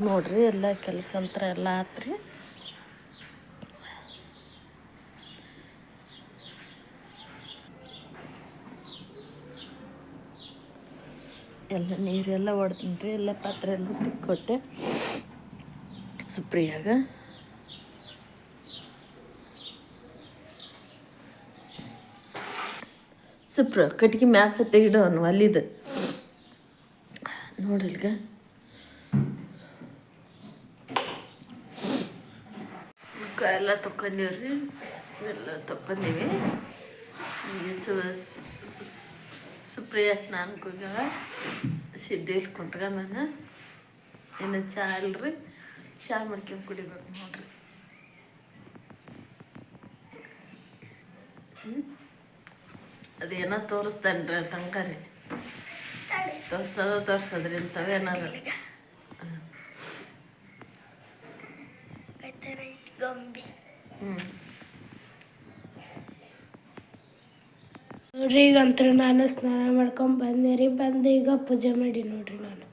ನೋಡ್ರಿ ಎಲ್ಲ ಕೆಲಸ ಅಂತರ ಎಲ್ಲ ಆತ್ರಿ. ಎಲ್ಲ ನೀರೆಲ್ಲ ಹೊಡೆದ್ರಿ ಎಲ್ಲ ಪಾತ್ರೆ ಎಲ್ಲ ತಿಕ್ಕೊಟ್ಟೆ. ಸುಪ್ರಿಯಾಗ. ಸುಪ್ರ ಕಟ್ಗೆ ಮ್ಯಾಕ ತೆಗಿಡು ಅವನು ಅಲ್ಲಿದು ನೋಡಿಲ್ಗ ಎಲ್ಲ ತಕೊಂಡೀವ್ರಿ ಎಲ್ಲ ತೊಕೊಂಡೀವಿ ಸು ಸುಪ್ರಿಯ ಸ್ನಾನಕ್ಕೆ ಹೋಗ್ಯಾಳ ಸಿದ್ಧಿ ಇಲ್ಲಿ ಕುಂತ್ಕೊಂಡಾನ ಇನ್ನು ಚಾ ಅಲ್ರಿ ಚಾ ಮಾಡ್ಕೊಂಡು ಕುಡಿಬೇಕು ನೋಡ್ರಿ. ಅದೇನೋ ತೋರಿಸ್ತಾನ್ರಿ ತಂಗಾರಿ ತೋರ್ಸೋದ ತೋರ್ಸೋದ್ರಿ ಇಂಥವೇನಾರ ಗೊಂಬಿ. ನೋಡ್ರಿ ಈಗ ಅಂತರ ನಾನು ಸ್ನಾನ ಮಾಡ್ಕೊಂಡು ಬಂದೆ ರೀ, ಬಂದು ಈಗ ಪೂಜೆ ಮಾಡಿ ನೋಡ್ರಿ ನಾನು.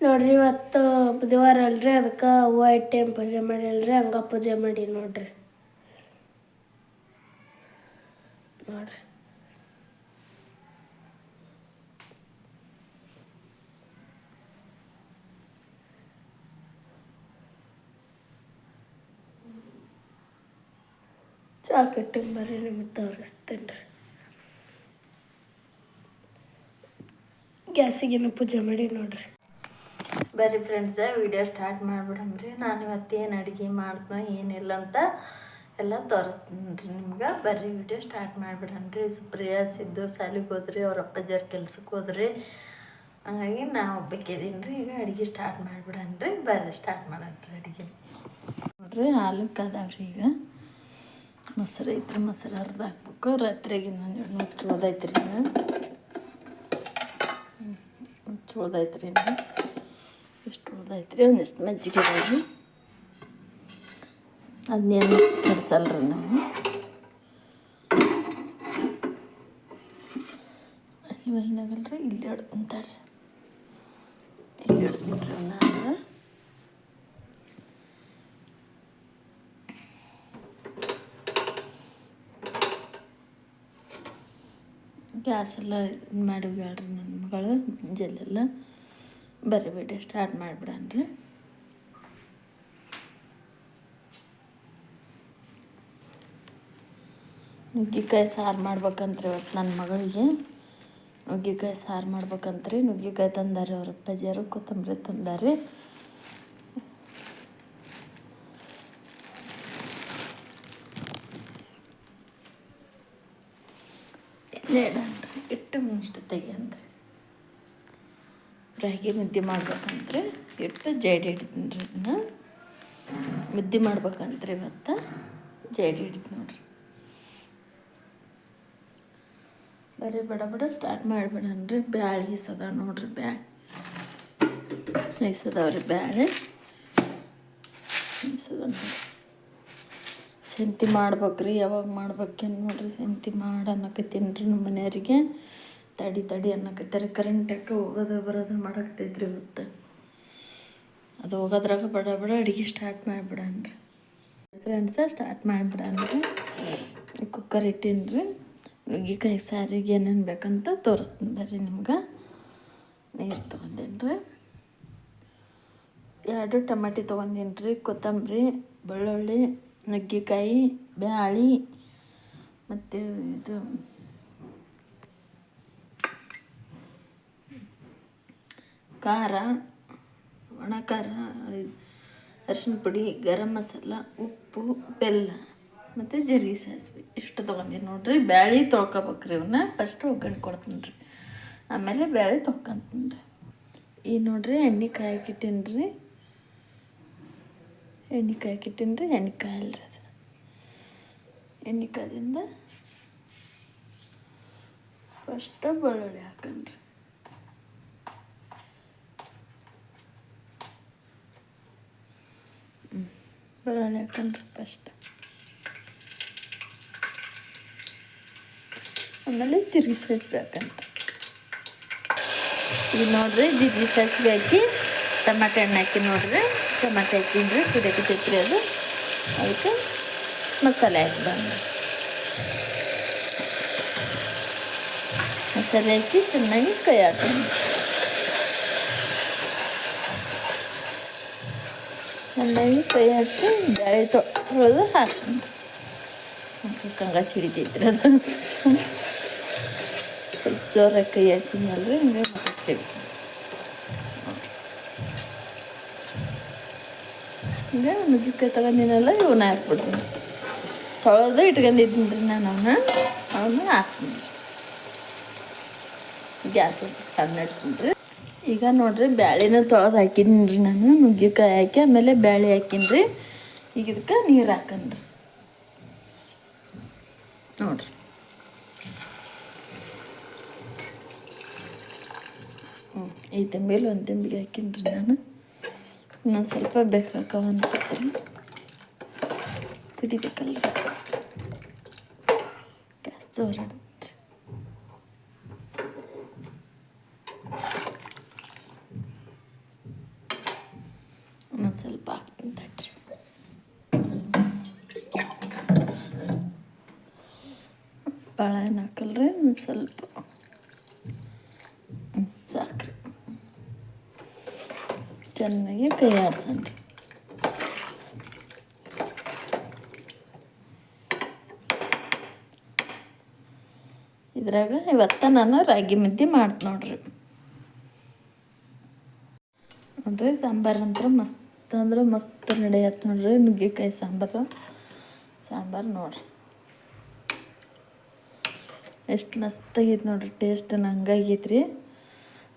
ನೋಡ್ರಿ, ಇವತ್ತು ಬುಧವಾರ ಅಲ್ರಿ, ಅದಕ್ಕೆ ಹೂವು ಟೈಮ್ ಪೂಜೆ ಮಾಡಿಲ್ರಿ ಹಂಗೆ ಪೂಜೆ ಮಾಡಿ ನೋಡ್ರಿ. ಚಾ ಕಟ್ಟಿಂಗ್ ನಿಮಗೆ ತೋರಿಸ್ತೇನೆ ಗ್ಯಾಸಿಗೇನು ಪೂಜೆ ಮಾಡಿ ನೋಡ್ರಿ. ಬರ್ರಿ ಫ್ರೆಂಡ್ಸ ವಿಡಿಯೋ ಸ್ಟಾರ್ಟ್ ಮಾಡಿಬಿಡಮ್ರಿ ನಾನು ಇವತ್ತು ಅಡುಗೆ ಮಾಡ್ದೆ ಏನಿಲ್ಲ ಅಂತ ಎಲ್ಲ ತೋರಿಸ್ತೀನಿ ರೀ ನಿಮ್ಗೆ. ಬರ್ರಿ ವಿಡಿಯೋ ಸ್ಟಾರ್ಟ್ ಮಾಡಿಬಿಡನ್ರಿ ಸುಪ್ರಿಯಾ, ಸಿದ್ದು ಸಾಲಿಗೆ ಹೋದ್ರಿ, ಅವ್ರ ಅಪ್ಪಾಜಿಯವ್ರ ಕೆಲ್ಸಕ್ಕೆ ಹೋದ್ರಿ. ಹಂಗಾಗಿ ನಾ ಒಬ್ಬಕ್ಕಿದ್ದೀನಿ ಈಗ ಅಡುಗೆ ಸ್ಟಾರ್ಟ್ ಮಾಡಿಬಿಡನ್ರಿ ಬರ್ರಿ ಸ್ಟಾರ್ಟ್ ಮಾಡನ್ರಿ ಅಡುಗೆ. ನೋಡ್ರಿ ಹಾಲು ಕದಾವ್ರಿ ಈಗ. ಮೊಸರು ಐತ್ರಿ ಮೊಸರು ಅರ್ಧ ಹಾಕ್ಬೇಕು ರಾತ್ರಿಗೆ ನಾನು ಮುಚ್ಚೋದೈತ್ರಿ ಮುಚ್ಚಿ ಹೋದೈತ್ರಿ ಇನ್ನು. ಎಷ್ಟು ಉಳ್ದೈತ್ರಿ ಒಂದಿಷ್ಟು ಮಜ್ಜಿಗೆ ರೀ ಅದನ್ನೇನು ಕಡಿಸಲ್ರಿ ನಾವು? ಅಲ್ಲಿ ಏನಾಗಲ್ರಿ ಇಲ್ಲಿ ಹಿಡ್ಕೊಂತಾರ್ರಿ ಇಲ್ಲಿ ಹಿಡ್ಕೊಂಡ್ರಿ ನಾನು ಗ್ಯಾಸ್ ಎಲ್ಲ ಇದು ಮಾಡಿ ಹೇಳ್ರಿ ನನ್ನ ಮಗಳು, ಜಲ್ಲೆಲ್ಲ. ಬರೀ ವಿಡಿಯೋ ಸ್ಟಾರ್ಟ್ ಮಾಡಿಬಿಡನ್ರಿ. ನುಗ್ಗಿಕಾಯಿ ಸಾರು ಮಾಡ್ಬೇಕಂತ್ರಿ ಇವತ್ತು ನನ್ನ ಮಗಳಿಗೆ. ನುಗ್ಗಿಕಾಯಿ ಸಾರು ಮಾಡ್ಬೇಕಂತ್ರಿ. ನುಗ್ಗಿಕಾಯಿ ತಂದಾರಿ ಅವ್ರ ಅಪ್ಪಾಜಿಯವರು ಕೊತ್ತಂಬರಿ ತಂದಾರಿ ಇಲ್ಲೇ ಇಟ್ಟು ಮುಂಚೆ ತೆಗಿಯನ್ರಿ ರಾಗಿ ಮುದ್ದೆ ಮಾಡ್ಬೇಕಂದ್ರೆ ಹಿಟ್ಟು ಜೈಡಿ ಹಿಡಿತೀನಿ ರೀ ಇದನ್ನ ಮುದ್ದೆ ಮಾಡ್ಬೇಕಂದ್ರೆ ಇವತ್ತು. ಜೈಡಿ ಹಿಡಿದು ನೋಡ್ರಿ. ಬರೀ ಬಡ ಬಡ ಸ್ಟಾರ್ಟ್ ಮಾಡಿಬಿಡನ್ರಿ. ಬ್ಯಾಳೆ ಸದ ನೋಡ್ರಿ ಬ್ಯಾಳೆ. ಈಸದವ್ರಿ ಬ್ಯಾಳೆ. ಈಸದ ನೋಡ್ರಿ. ಸಂತಿ ಮಾಡ್ಬೇಕ್ರಿ. ಯಾವಾಗ ಮಾಡ್ಬೇಕೇನು ನೋಡ್ರಿ. ಸಂತಿ ಮಾಡಿ ಅನ್ನಕತ್ತೀನಿ ರೀ ನಮ್ಮ ಮನೆಯವರಿಗೆ ತಡಿ ತಡಿ ಅನ್ನಕತ್ತಾರೆ. ಕರೆಂಟ್ ಯಾಕೆ ಹೋಗೋದು ಬರೋದು ಮಾಡಾಕತ್ತೈತ್ರಿ ಇವತ್ತು. ಅದು ಹೋಗೋದ್ರಾಗ ಬಡ ಬಡ ಅಡುಗೆ ಸ್ಟಾರ್ಟ್ ಮಾಡಿಬಿಡನ್ರಿ. ಫ್ರೆಂಡ್ಸ ಸ್ಟಾರ್ಟ್ ಮಾಡಿಬಿಡನ್ರಿ. ಕುಕ್ಕರ್ ಇಟ್ಟೀನಿ ರೀ ನುಗ್ಗಿಕಾಯಿ ಸಾರಿಗೆ ಏನೇನು ಬೇಕಂತ ತೋರಿಸ್ತೀನಿ ಬರ್ರಿ ನಿಮ್ಗೆ. ನೀರು ತೊಗೊಂಡೇನ್ರಿ. ಎರಡು ಟಮಾಟಿ ತೊಗೊಂಡೀನಿ ರೀ ಕೊತ್ತಂಬರಿ, ಬೆಳ್ಳುಳ್ಳಿ, ನುಗ್ಗಿಕಾಯಿ, ಬ್ಯಾಳಿ, ಮತ್ತು ಇದು ಖಾರ ಒಣ ಖಾರ ಅರಿಶಿನ ಪುಡಿ, ಗರಂ ಮಸಾಲ, ಉಪ್ಪು, ಬೆಲ್ಲ ಮತ್ತು ಜೀರಿಗೆ ಸಾಸಿವೆ. ಇಷ್ಟು ತೊಗೊಂಡಿನಿ ನೋಡ್ರಿ. ಬ್ಯಾಳೆ ತೊಳ್ಕೊಬೇಕ್ರಿ ಇವನ್ನ ಫಸ್ಟ್ ಒಗ್ಗರಣೆ ಕೊಡ್ತೀನಿ ರೀ ಆಮೇಲೆ ಬ್ಯಾಳಿ ತೊಳ್ಕೊಂತೀನಿ. ರೀ ಈ ನೋಡ್ರಿ ಎಣ್ಣೆ ಕಾಯಕ್ಕಿಟ್ಟೀನಿ ರೀ ಎಣ್ಣೆ ಕಾಯಕ್ಕಿಟ್ಟೀನಿ ರೀ ಎಣ್ಣೆ ಕಾಯಲ್ರಿ ಅದು ಎಣ್ಣೆ ಕಾಯ್ದಿಂದ ಫಸ್ಟು ಬೆಳ್ಳುಳ್ಳಿ ಹಾಕನ್ರಿ. ಬೆಳ್ಳುಳ್ಳಿ ಹಾಕನ್ರಿ ಫಸ್ಟ್ ಆಮೇಲೆ ಜೀರಿಗೆ ಸಾಯಿಸ್ಬೇಕಂತ ಈಗ ನೋಡ್ರಿ ಜೀರಿಗೆ ಸಾಸಿವೆ ಹಾಕಿ ಟಮಾಟೆ ಹಣ್ಣು ಹಾಕಿ ನೋಡ್ರಿ. ಟಮಾಟೆ ಹಾಕಿನ್ರಿ ಕುದಿಯಕತ್ತೈತ್ರಿ ಅದು. ಅದಕ್ಕೆ ಮಸಾಲೆ ಹಾಕಿ ಬಂದು. ಮಸಾಲೆ ಹಾಕಿ ಚೆನ್ನಾಗಿ ಕೈ ಹಾಕೊಂಡು ಚೆನ್ನಾಗಿ ಕೈ ಹಾಕಿ ಬೇಳೆ ತೊಳೆದು ಹಾಕ್ತೀನಿ ಕಂಗ ಸಿಡಿತೈತ್ರಿ ಅದು ಸ್ವಲ್ಪ ಜೋರಾಗಿ ಕೈ ಆಡ್ಸಿದ್ನಲ್ರಿ ಹಿಂಗೆ ಮತ್ತೆ ಸಿಡ್ತೀನಿ ಹಿಂಗೆ ನುಗ್ಗಿಕಾಯಿ ತಗೊಂಡಿನಲ್ಲ ಇವನ್ನ ಹಾಕ್ಬಿಡ್ತೀನಿ ತೊಳೆದು ಇಟ್ಕೊಂಡಿದ್ದೀನಿ ರೀ ನಾನು ಅವನ್ನ ಅವನ್ನ ಹಾಕ್ತೀನಿ ಗ್ಯಾಸ್ ಸಣ್ಣ ಇಡ್ತೀನಿ ರೀ ಈಗ ನೋಡ್ರಿ ಬ್ಯಾಳಿನ ತೊಳೆದು ಹಾಕಿದ್ದೀನಿ ರೀ ನಾನು, ನುಗ್ಗಿಕಾಯಿ ಹಾಕಿ, ಆಮೇಲೆ ಬ್ಯಾಳೆ ಹಾಕಿನಿ ರೀ ಈಗ ಇದಕ್ಕೆ ನೀರು ಹಾಕನ್ರಿ. ನೋಡ್ರಿ. ಹ್ಞೂ ಈ ತೆಂಬಿಲಿ ಒಂದು ತೆಂಬಿಗೆ ಹಾಕಿನಿ ರೀ ನಾನು. ಇನ್ನೊಂದು ಸ್ವಲ್ಪ ಬೇಕಾಕ ಅನ್ಸುತ್ತೆ ರೀ ಕುದಿಬೇಕಲ್ಲ ಗ್ಯಾಸ್ ಜೋರಾಡ್ರಿ ಇನ್ನೊಂದು ಸ್ವಲ್ಪ ಹಾಕ್ತೀನಿ ತಡ್ರಿ ಭಾಳ ಏನು ಹಾಕಲ್ರಿ ಒಂದು ಸ್ವಲ್ಪ. ಸಾಕ್ರಿ. ಚೆನ್ನಾಗಿ ಕೈ ಆಡ್ಸಣ್ರಿ ಇದ್ರಾಗ ಇವತ್ತ ನಾನು ರಾಗಿ ಮುದ್ದೆ ಮಾಡ್ತು ನೋಡ್ರಿ. ನೋಡ್ರಿ, ಸಾಂಬಾರು ಅಂದ್ರೆ ಮಸ್ತ್ ಅಂದ್ರೆ ಮಸ್ತ್ ಆಯ್ತು ನೋಡ್ರಿ, ನುಗ್ಗೆಕಾಯಿ ಸಾಂಬಾರು. ಸಾಂಬಾರು ನೋಡ್ರಿ. ಎಷ್ಟು ಮಸ್ತ್ ಆಗೈತೆ ನೋಡ್ರಿ ಟೇಸ್ಟ್ ಹಂಗಾಗೈತೆ ರೀ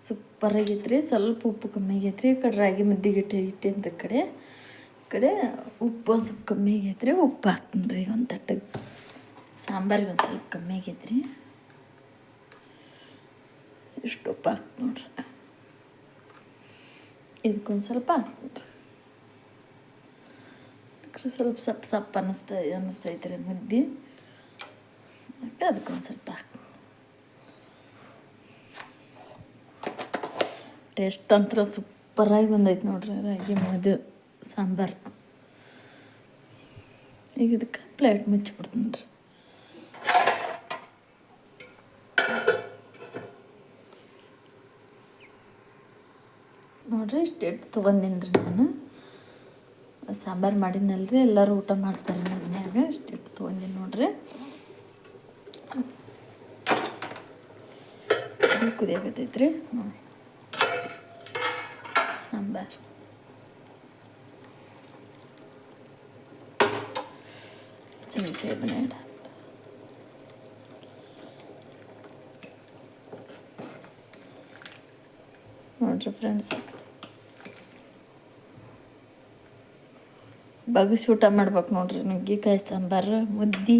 ಸೂಪರ್ ಆಗೈತೆ ರೀ ಸ್ವಲ್ಪ ಉಪ್ಪು ಕಮ್ಮಿ ಆಗೈತೆ ರೀ ಈ ಕಡೆ ರಾಗಿ ಮುದ್ದಿಗೆ ಇಟ್ಟು ಇಟ್ಟೇನಿ ರೀ ಕಡೆ. ಈ ಕಡೆ ಉಪ್ಪು ಸ್ವಲ್ಪ ಕಮ್ಮಿ ಆಗೈತೆ ರೀ ಉಪ್ಪು ಹಾಕ್ತೀನಿ ರೀ ಈಗ ಒಂದು ತಟ್ಟಗೆ. ಸಾಂಬಾರಿಗೆ ಒಂದು ಸ್ವಲ್ಪ ಕಮ್ಮಿ ಆಗೈತೆ ರೀ ಇಷ್ಟು ಉಪ್ಪು ಹಾಕ್ತೀನಿ ನೋಡ್ರಿ. ಇದಕ್ಕೊಂದು ಸ್ವಲ್ಪ ಹಾಕ್ತೀನಿ ಸ್ವಲ್ಪ ಸಪ್ ಸಪ್ ಅನ್ನಿಸ್ತಾ ಅನ್ನಿಸ್ತೈತೆ ರೀ ಮುದ್ದೆ. ಮತ್ತು ಅದಕ್ಕೊಂದು ಸ್ವಲ್ಪ ಟೇಸ್ಟ್ ಅಂತರ ಸೂಪರಾಗಿ ಬಂದೈತೆ ನೋಡ್ರಿ, ರಾಗಿ ಮದು ಸಾಂಬಾರು. ಈಗ ಇದಕ್ಕೆ ಪ್ಲೇಟ್ ಮುಚ್ಚಿಬಿಡ್ತೀನಿ ರೀ ನೋಡ್ರಿ, ಇಷ್ಟು ತೊಗೊಂಡಿನಿ ರೀ ನಾನು. ಸಾಂಬಾರು ಮಾಡಿನಲ್ರಿ, ಎಲ್ಲರೂ ಊಟ ಮಾಡ್ತಾರೆ ನನ್ನ ಮನ್ಯಾಗ ಇಷ್ಟು ತೊಗೊಂಡಿನಿ ನೋಡ್ರಿ. ಕುದಿಯಾಕತ್ತೈತ್ರಿ. ಸಾಂಬಾರು. ಚಮಚ ಇಡ ನೋಡ್ರಿ ಫ್ರೆಂಡ್ಸ್. ಬಗಸಿ ಊಟ ಮಾಡ್ಬೇಕು ನೋಡ್ರಿ. ನುಗ್ಗಿಕಾಯಿ ಸಾಂಬಾರು ಮುದ್ದೆ.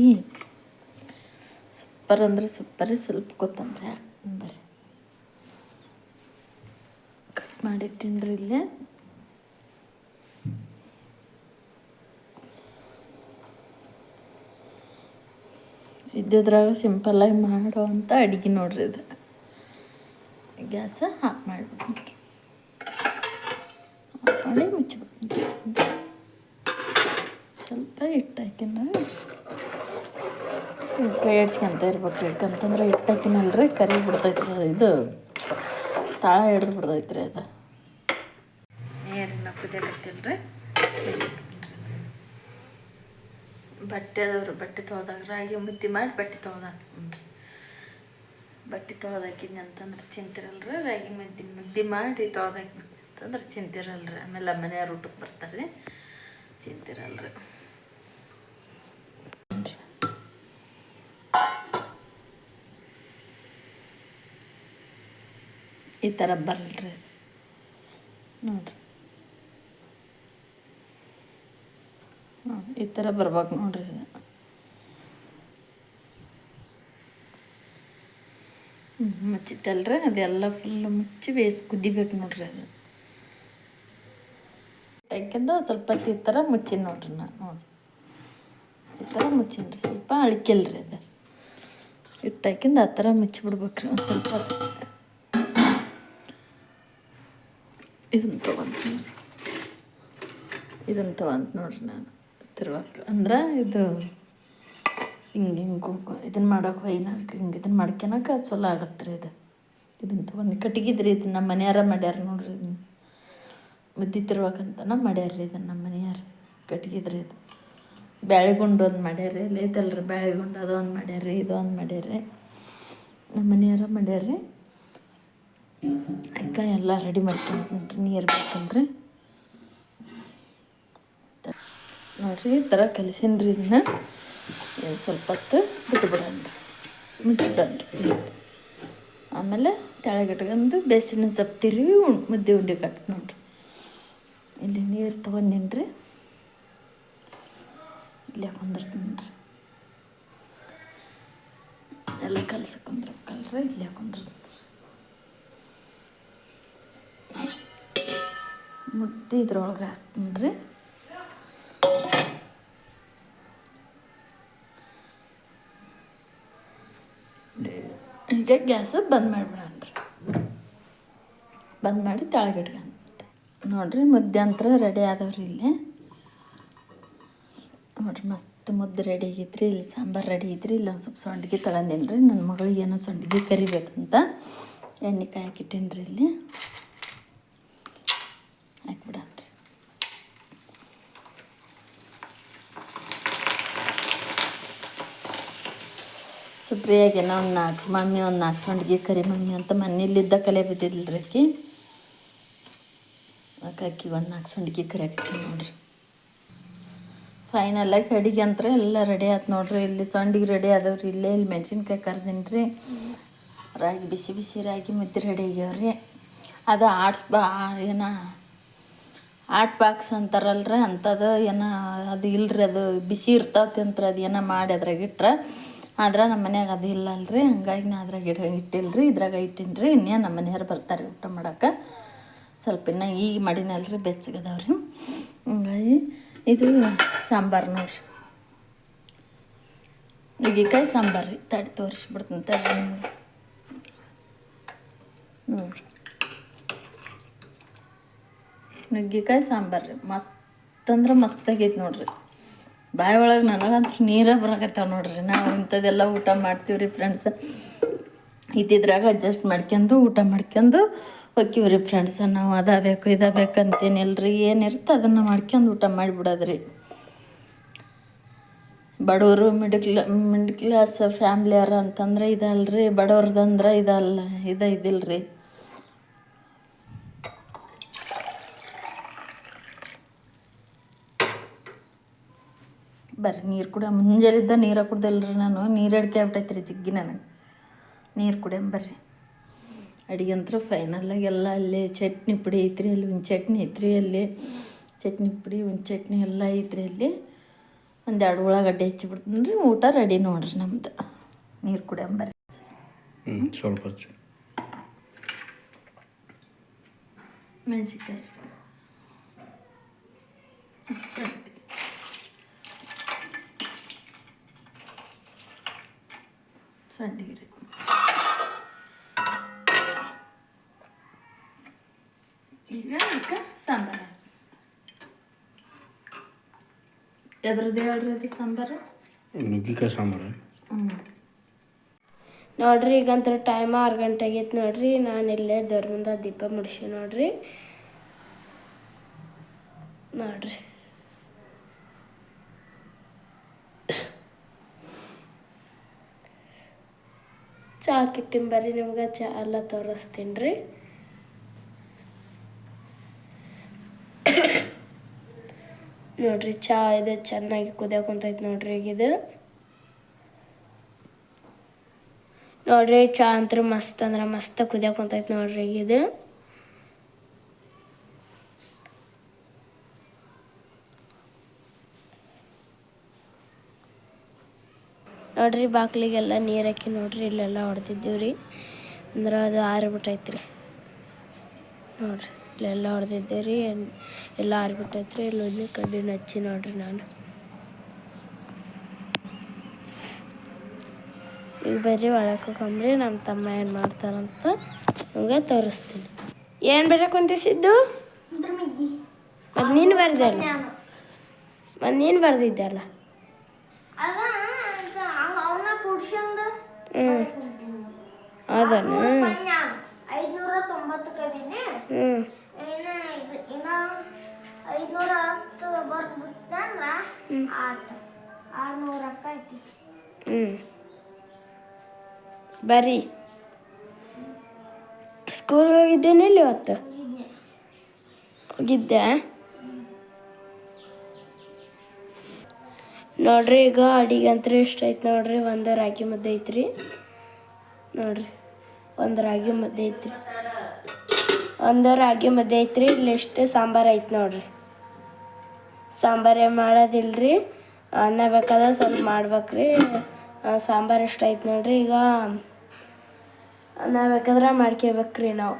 ಸೂಪರ್ ಅಂದ್ರೆ ಸೂಪರ್ ಸ್ವಲ್ಪ ಕೊತ್ತಂಬರಿ ಹಾಕ್ತೀನಿ ಬರ್ರಿ ಕಟ್ ಮಾಡಿಟ್ಟಿನ್ರಿ ಇಲ್ಲೇ? ಇದ್ದಿದ್ರಾಗ ಸಿಂಪಲ್ಲಾಗಿ ಮಾಡೋ ಅಂತ ಅಡುಗೆ ನೋಡ್ರಿ ಇದು. ಗ್ಯಾಸ ಆಫ್ ಮಾಡಿಬಿಡ್ತೀನಿ. ಆಫ್ ಮಾಡಿ ಮುಚ್ಚಿಬಿಡ್ತೀನಿ. ಸ್ವಲ್ಪ ಹಿಟ್ಟು ಹಾಕಿನ ಕೈ ಇರ್ಬೇಕು ಯಾಕಂತಂದ್ರೆ ಹಿಟ್ಟು ಹಾಕಿನಲ್ರಿ ಕರಿ ಬಿಡ್ತೈತ್ರಿ ಇದು ತಾಳ ಹಿಡ್ದು ಬಿಡ್ತೈತ್ರಿ ಅದು. ನೀರಿನ ಕುದಿಯಕತ್ತಿಲ್ರಿ ಅದವ್ರು, ಬಟ್ಟೆ ತೊಳ್ದಾಗ ರಾಗಿ ಮುದ್ದೆ ಮಾಡಿ ಬಟ್ಟೆ ತೊಳ್ದು ಹಾಕ್ತೀನಿ ರೀ ಬಟ್ಟೆ ತೊಳ್ದು ಹಾಕಿದ್ನಿ ಅಂತಂದ್ರೆ ಚಿಂತಿರಲ್ರಿ, ರಾಗಿ ಮುದ್ದೆ ಮುದ್ದೆ ಮಾಡಿ ತೊಳ್ದು ಹಾಕಿದ್ನಿ ಅಂತಂದ್ರೆ ಚಿಂತಿರಲ್ರಿ. ಆಮೇಲೆ ಮನೆಯವ್ರು ಊಟಕ್ಕೆ ಬರ್ತಾರೆ ಚಿಂತಿರಲ್ರಿ. ಈ ಥರ ಬರಲ್ರಿ ನೋಡ್ರಿ. ಈ ಥರ ಬರ್ಬೇಕು ನೋಡ್ರಿ ಇದು ಮುಚ್ಚಿತ್ತಲ್ರಿ? ಅದೆಲ್ಲ ಫುಲ್ ಮುಚ್ಚಿ ಬೇಯಿಸಿ ಕುದಿಬೇಕು ನೋಡ್ರಿ ಅದು. ಯಾಕೆಂದ್ರೆ ಸ್ವಲ್ಪ ಈ ಥರ ಮುಚ್ಚಿನ ನೋಡ್ರಿ ನಾನು ನೋಡಿ ಈ ಥರ ಮುಚ್ಚಿನ್ರಿ. ಸ್ವಲ್ಪ ಅಳಿಕೆಲ್ರಿ ಅದು. ಇಟ್ಟಾಕಿಂದ ಆ ಥರ ಮುಚ್ಚಿಬಿಡ್ಬೇಕ್ರಿ ಒಂದು ಸ್ವಲ್ಪ. ಇದನ್ನು ತೊಗೊಂತೀನಿ. ಇದನ್ನು ತೊಗೊಂತ ನೋಡ್ರಿ ನಾನು. ತಿರ್ವಾಕ ಅಂದ್ರೆ ಇದು ಹಿಂಗೆ ಹಿಂಗೆ ಇದನ್ನು ಮಾಡೋಕೆ ಹೊಯ್ನಾಕ ಹಿಂಗೆ ಇದನ್ನು ಮಾಡ್ಕೊಳಕ ಚಲೋ ಆಗತ್ತೆ ರೀ ಇದು. ಇದಂತ ಒಂದು ಕಟ್ಗಿದ್ರಿ ಇದು ನಮ್ಮ ಮನೆಯಾರ ಮಾಡ್ಯಾರ ನೋಡ್ರಿ ಇದನ್ನ. ಮುದ್ದೆ ಮಾಡ್ಯಾರ ರೀ ಇದನ್ನು ನಮ್ಮ ಮನೆಯಾರ ಕಟ್ಗಿದ್ರಿ ಇದು. ಬ್ಯಾಳೆಗುಂಡು ಒಂದು ಮಾಡ್ಯಾರ ಇಲ್ಲಿ ಐತಲ್ರಿ ಬ್ಯಾಳೆಗುಂಡು ಅದೊಂದು ಮಾಡ್ಯಾರ ಇದು ಒಂದು ಮಾಡ್ಯಾರ ನಮ್ಮ ಮನೆಯಾರ ಮಾಡ್ಯಾರ ಅಕ್ಕ ಎಲ್ಲ ರೆಡಿ ಮಾಡ್ಕೊಂಡ್ರಿ ನೀರು ಬೇಕಂದ್ರೆ. ನೋಡ್ರಿ, ಈ ಥರ ಕಲಿಸೀನಿ ಇದನ್ನ. ಸ್ವಲ್ಪ ಹೊತ್ತು ಬಿಟ್ಬಿಡೋಣ ಮುಚ್ಚಿಬಿಡಣ್ರಿ ಆಮೇಲೆ ತೆಳಗಿಟ್ಕೊಂಡು ಬೇಸಿನ ಸಪ್ತಿರಿ ಉಣ್, ಮುದ್ದೆ ಉಂಡೆ ಕಟ್ ನೋಡ್ರಿ. ಇಲ್ಲಿ ನೀರು ತೊಗೊಂಡಿನಿ ರೀ ಇಲ್ಲೇ ಕುಂದಿರ್ತೀನಿ ಎಲ್ಲ ಕಲ್ಸಕ್ಕೆ ಕುಂದ್ರಬೇಕಲ್ರಿ, ಇಲ್ಲೇ ಕುಂದಿರ್ತೀನಿ ಮುದ್ದೆ ಇದ್ರೊಳಗೆ ಹಾಕ್ತೀನಿ ರೀ ಈಗ ಗ್ಯಾಸ ಬಂದ್ ಮಾಡಿಬಿಡಂತ್ರಿ ಬಂದ್ ಮಾಡಿ ತೆಳಗಿಟ್ಕೊಂತ ನೋಡ್ರಿ ಮುದ್ದೆ ಅಂತರ ರೆಡಿ ಆದವ್ರಿ ಇಲ್ಲಿ. ನೋಡ್ರಿ ಮಸ್ತ್ ಮುದ್ದೆ ರೆಡಿ ಆಗಿದ್ರಿ ಇಲ್ಲಿ ಸಾಂಬಾರು ರೆಡಿ ಐತ್ರಿ. ಇಲ್ಲಿ ಒಂದು ಸ್ವಲ್ಪ ಸಂಡಿಗೆ ತಗೊಂಡೇನಿ ನನ್ನ ಮಗಳಿಗೆ ಏನೋ ಸೊಂಡಿಗೆ ಕರಿಬೇಕಂತ. ಎಣ್ಣೆ ಕಾಯಿ ಇಲ್ಲಿ. ಸುಪ್ರಿಯಾಗೇನೋ ಒಂದು ನಾಲ್ಕು ಮಮ್ಮಿ ಒಂದು ನಾಲ್ಕು ಸಂಡ್ಗೆ ಕರಿ ಮಮ್ಮಿ ಅಂತ ಮನೇಲಿದ್ದ ಕಲೆ ಆಕಿ. ಅಕ್ಕಿ ಒಂದು ನಾಲ್ಕು ಸಂಡ್ಗೆ ಕರಿ ಹಾಕ್ತೀನಿ ನೋಡ್ರಿ. ಫೈನಲಾಗಿ ಅಡಿಗೆ ಅಂತ ಎಲ್ಲ ರೆಡಿ ಆಯ್ತು ನೋಡ್ರಿ. ಇಲ್ಲಿ ಸಂಡಿಗೆ ರೆಡಿ ಆದವ್ರಿ ಇಲ್ಲೇ ಇಲ್ಲಿ ಮೆಣಸಿನ್ಕಾಯಿ ಕರ್ದೀನಿ ರಾಗಿ, ಬಿಸಿ ಬಿಸಿ ರಾಗಿ ಮುದ್ದೆ ರೆಡಿ ಆಗ್ಯಾವ್ರಿ. ಅದು ಆಟ್ಸ್ ಬಾ, ಏನ ಆಟ್ ಬಾಕ್ಸ್ ಅಂತಾರಲ್ರಿ. ಅಂಥದ್ದು ಏನೋ, ಅದು ಇಲ್ರಿ, ಅದು ಬಿಸಿ ಇರ್ತಾವತಿ ಅಂತ ಅದು ಏನೋ ಮಾಡಿ ಅದ್ರಾಗ ಇಟ್ರೆ. ಆದ್ರೆ ನಮ್ಮ ಮನ್ಯಾಗ ಅದು ಇಲ್ಲ ಅಲ್ರಿ. ಹಂಗಾಗಿ ನಾ ಅದ್ರಾಗ ಇಡ, ಇಟ್ಟಿಲ್ರಿ. ಇದ್ರಾಗ ಇಟ್ಟೀನಿ ರೀ ಇನ್ನೇನು ನಮ್ಮ ಮನೆಯವ್ರು ಬರ್ತಾರೆ ಊಟ ಮಾಡಕ್ಕೆ ಸ್ವಲ್ಪ ಇನ್ನ ಈಗ ಮಾಡಿನಲ್ರಿ ಬೆಚ್ಚಗದವ್ರಿ. ಹಂಗಾಗಿ ಇದು ಸಾಂಬಾರು ನೋಡ್ರಿ. ನುಗ್ಗಿಕಾಯಿ ಸಾಂಬಾರು ರೀ. ತಡಿ ತೋರಿಸ್ಬಿಡ್ತಂತ. ನೋಡ್ರಿ. ನುಗ್ಗಿಕಾಯಿ ಸಾಂಬಾರು ರೀ. ಮಸ್ತ್ ಅಂದ್ರೆ ಮಸ್ತ್ ಆಗೈತೆ ನೋಡ್ರಿ. ಬಾಯಿ ಒಳಗೆ ನನಗಂತೂ ನೀರೇ ಬರಕತ್ತಾವ ನೋಡ್ರಿ. ನಾವು ಇಂಥದ್ದೆಲ್ಲ ಊಟ ಮಾಡ್ತೀವ್ರಿ ರೀ ಫ್ರೆಂಡ್ಸ್ ಇದ್ದಿದ್ರಾಗ ಅಡ್ಜಸ್ಟ್ ಮಾಡ್ಕೊಂಡು ಊಟ ಮಾಡ್ಕೊಂಡು ಹೋಕ್ಕಿವ್ರಿ ರೀ ಫ್ರೆಂಡ್ಸ್ ನಾವು ಅದ ಬೇಕು ಇದ ರೀ ಏನಿರುತ್ತೆ ಅದನ್ನು ಮಾಡ್ಕೊಂಡು ಊಟ ಮಾಡಿಬಿಡೋದ್ರಿ. ಬಡವರು ಮಿಡಲ್ ಮಿಡ್ಲ್ ಕ್ಲಾಸ್ ಫ್ಯಾಮ್ಲಿಯಾರ ಅಂತಂದ್ರೆ ಇದಲ್ರಿ. ಬಡವ್ರದಂದ್ರೆ ಇದಲ್ಲ, ಇದು ಇದಿಲ್ಲ ಬರ್ರಿ ನೀರು ಕುಡಿಯ ಮುಂಜಾನಿದ್ದ ನೀರು ಕುಡ್ದಲ್ರಿ ನಾನು. ನೀರು ಅಡಿಕೆ ಆಗ್ಬಿಟ್ಟೈತೆ ರೀ ಜಿಗ್ಗಿ ನನಗೆ. ನೀರು ಕುಡಿಯಂ ಬರ್ರಿ. ಅಡುಗೆ ಅಂತೂ ಫೈನಲಾಗಿ ಎಲ್ಲ ಅಲ್ಲಿ ಚಟ್ನಿ ಪುಡಿ ಐತ್ರಿ ಅಲ್ಲಿ ಒಂದು ಚಟ್ನಿ ಐತ್ರಿ ಅಲ್ಲಿ. ಚಟ್ನಿ ಪುಡಿ ಒಂದು ಚಟ್ನಿ ಎಲ್ಲ ಐತ್ರಿ ಅಲ್ಲಿ. ಒಂದು ಎರಡು ಉಳ್ಳಾಗಡ್ಡೆ ಹಚ್ಚಿಬಿಡ್ತೀನಿ ರೀ ಊಟ ರೆಡಿ ನೋಡ್ರಿ ನಮ್ದು. ನೀರು ಕುಡಿಯಂ ಬರ್ರಿ. ಹ್ಞೂ ಸ್ವಲ್ಪ ಹಚ್ಚು. ಮೆಣಸಿನ್ಕಾಯಿ. ಸಂಡಿಗೆ ರೀ ಈಗ ಈಗ ಸಾಂಬಾರು ಎದ್ರದ್ದು ಹೇಳ್ರಿ ಅದು ಸಾಂಬಾರು? ನುಗ್ಗಿಕಾಯಿ ಸಾಂಬಾರು. ಹ್ಞೂ ನೋಡ್ರಿ ಈಗಂತ್ರ ಟೈಮ್ ಆರು ಗಂಟೆ ಆಗೈತೆ ನೋಡ್ರಿ. ನಾನು ಇಲ್ಲೇ ದೇವ್ರ ಮುಂದೆ ದೀಪ ಮುಡ್ಸಿ ನೋಡ್ರಿ. ನೋಡ್ರಿ. ಚಾ ಕಿಟ್ಟಿನ ಬರ್ರಿ ನಿಮ್ಗೆ ಚಹಾ ಎಲ್ಲ ತೋರಿಸ್ತೀನಿ ರೀ. ನೋಡ್ರಿ ಚಹಾ ಇದು, ಚೆನ್ನಾಗಿ ಕುದಿಯೋಕೆ ಕುಂತೈತೆ ನೋಡ್ರಿ ಈಗ ಇದು. ನೋಡ್ರಿ ಚಹಾ ಅಂತೂ ಮಸ್ತ್ ಅಂದ್ರೆ ಮಸ್ತ್ ಕುದಿಯೋಕೆ ಕುಂತೈತೆ ನೋಡ್ರಿ ಈಗ ಇದು. ನೋಡ್ರಿ ಬಾಕ್ಲಿಗೆಲ್ಲ ನೀರು ಹಾಕಿ ನೋಡ್ರಿ ಇಲ್ಲೆಲ್ಲ ಹೊಡೆದಿದ್ದೀವಿ ರೀ ಅಂದ್ರೆ ಅದು ಆರಿಬಿಟ್ಟೈತೆ ರೀ ನೋಡ್ರಿ ಇಲ್ಲೆಲ್ಲ ಹೊಡೆದಿದ್ದೀವಿ ರೀ ಎಲ್ಲ ಆರಿಬಿಟ್ಟೈತೆ ರೀ ಇಲ್ಲಿ ಒಂದು ಕಡ್ಡಿನ ಹಚ್ಚಿ ನೋಡ್ರಿ ನಾನು. ಈಗ ಬರ್ರಿ ಒಳಕ್ಕೆ ಹೋಗಂಬ್ರಿ ನಮ್ಮ ತಮ್ಮ ಏನು ಮಾಡ್ತಾರಂತ ನಮಗೆ ತೋರಿಸ್ತೀನಿ. ಏನು ಬೇರೆ ಕುಂತಿಸಿದ್ದು? ಮತ್ತು ನೀನು ಬರ್ದಲ್ಲ ಮತ್ತು ನೀನು ಬರ್ದಿದ್ದಲ್ಲ ಅದ ಅವನ್ನ ಕೂಡ್ಸ್ಯಂದ ಹ್ಞೂ ಅದನ್ನು? ಐದ್ನೂರ ತೊಂಬತ್ತಕ್ಕದೀನಿ ಏನು ಇನ್ನ ಐದ್ನೂರ ಹತ್ತು ಬರ್ಬಿಟ್ಟಂದ್ರ ಆರ್ನೂರ ಹ್ಞೂ ಬರ್ರಿ ಸ್ಕೂಲ್ಗೆ ಹೋಗಿದ್ದೇನೆ ಇಲ್ಲಿ ಇವತ್ತು? ಹೋಗಿದ್ದೆ? ನೋಡ್ರಿ, ಈಗ ಅಡಿಗೆ ಅಂತೂ ಇಷ್ಟ ಐತೆ ನೋಡ್ರಿ? ಒಂದು ರಾಗಿ ಮುದ್ದೆ ಐತ್ರಿ. ನೋಡ್ರಿ, ಒಂದು ರಾಗಿ ಮುದ್ದೆ ಐತ್ರಿ. ಒಂದು ರಾಗಿ ಮುದ್ದೆ ಐತ್ರಿ, ಇಲ್ಲಿ ಎಷ್ಟು ಸಾಂಬಾರು ಐತೆ ನೋಡ್ರಿ. ಸಾಂಬಾರೇ ಮಾಡೋದಿಲ್ರಿ. ಅನ್ನ ಬೇಕಾದ್ರೆ ಸ್ವಲ್ಪ ಮಾಡ್ಬೇಕ್ರಿ. ಸಾಂಬಾರು ಇಷ್ಟ ಐತೆ ನೋಡ್ರಿ, ಈಗ ಅನ್ನ ಬೇಕಾದ್ರೆ ಮಾಡ್ಕೋಬೇಕ್ರಿ ನಾವು.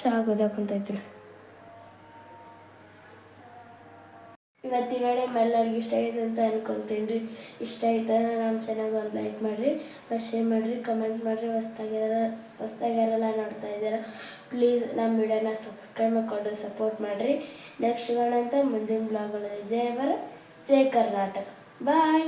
ಚಹಾ ಕುಂತೈತ್ರಿ. ಇವತ್ತಿನ ನೋಡಿ ಎಲ್ಲರಿಗೂ ಇಷ್ಟ ಆಗಿದೆ ಅಂತ ಅನ್ಕೊಂತೀನಿ ರೀ. ಇಷ್ಟ ಆಯ್ತು? ನಮ್ಮ ಚಾನಲ್ಗೆ ಒಂದು ಲೈಕ್ ಮಾಡಿರಿ. ಮತ್ತು ಶೇರ್ ಮಾಡಿರಿ? ಕಮೆಂಟ್ ಮಾಡಿರಿ. ಹೊಸ್ದಾಗ್ಯಾರ ಹೊಸ್ದಾಗ್ಯಾರೆಲ್ಲ ನೋಡ್ತಾ ಇದ್ದಾರೆ ಪ್ಲೀಸ್ ನಮ್ಮ ವಿಡಿಯೋನ ಸಬ್ಸ್ಕ್ರೈಬ್ ಮಾಡಿಕೊಂಡು ಸಪೋರ್ಟ್ ಮಾಡಿರಿ. ನೆಕ್ಸ್ಟ್ ಸಿಗೋಣ ಮುಂದಿನ ಬ್ಲಾಗ್ಗಳಲ್ಲಿ ಜಯ ಬರ ಜಯ ಕರ್ನಾಟಕ. ಬಾಯ್